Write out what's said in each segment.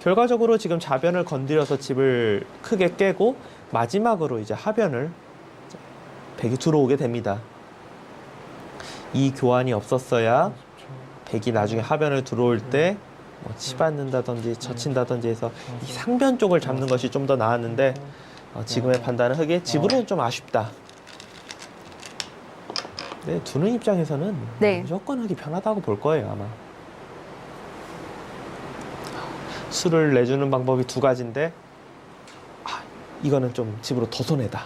결과적으로 지금 좌변을 건드려서 집을 크게 깨고 마지막으로 이제 하변을 백이 들어오게 됩니다. 이 교환이 없었어야 백이 나중에 하변을 들어올 때 뭐 치받는다든지 젖힌다든지 해서 이 상변 쪽을 잡는 것이 좀 더 나았는데 어, 지금의 판단은 흑의 집으로는 좀 아쉽다. 네, 두는 입장에서는 네. 무조건 흑이 편하다고 볼 거예요 아마. 수를 내주는 방법이 두 가지인데 아, 이거는 좀 집으로 더 손해다.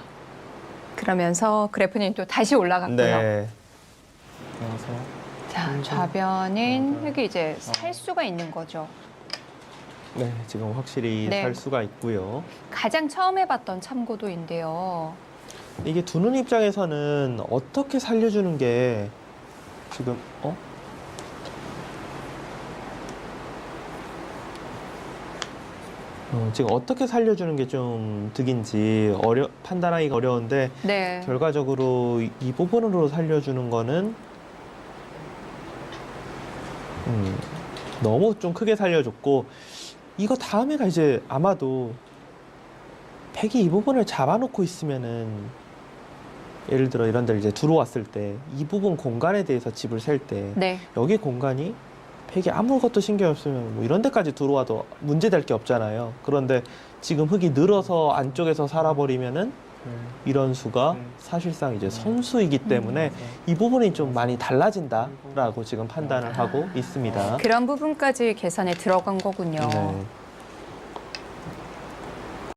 그러면서 그래프는 또 다시 올라갔고요. 네. 자, 좌변인 흙이 이제 살 수가 있는 거죠. 네, 지금 확실히 네. 살 수가 있고요. 가장 처음 해봤던 참고도인데요. 이게 두는 입장에서는 어떻게 살려주는 게 지금 어? 어, 지금 어떻게 살려주는 게 좀 득인지 어려 판단하기가 어려운데 네. 결과적으로 이- 이 부분으로 살려주는 거는 음, 너무 좀 크게 살려줬고 이거 다음에가 이제 아마도 백이 이 부분을 잡아놓고 있으면은 예를 들어 이런 데 이제 들어왔을 때 이 부분 공간에 대해서 집을 셀 때 네. 여기 공간이 백이 아무것도 신경 없으면 뭐 이런 데까지 들어와도 문제될 게 없잖아요. 그런데 지금 흙이 늘어서 안쪽에서 살아버리면은 이런 수가 사실상 이제 선수이기 때문에 이 부분이 좀 많이 달라진다라고 지금 판단을 하고 있습니다. 그런 부분까지 계산에 들어간 거군요. 네.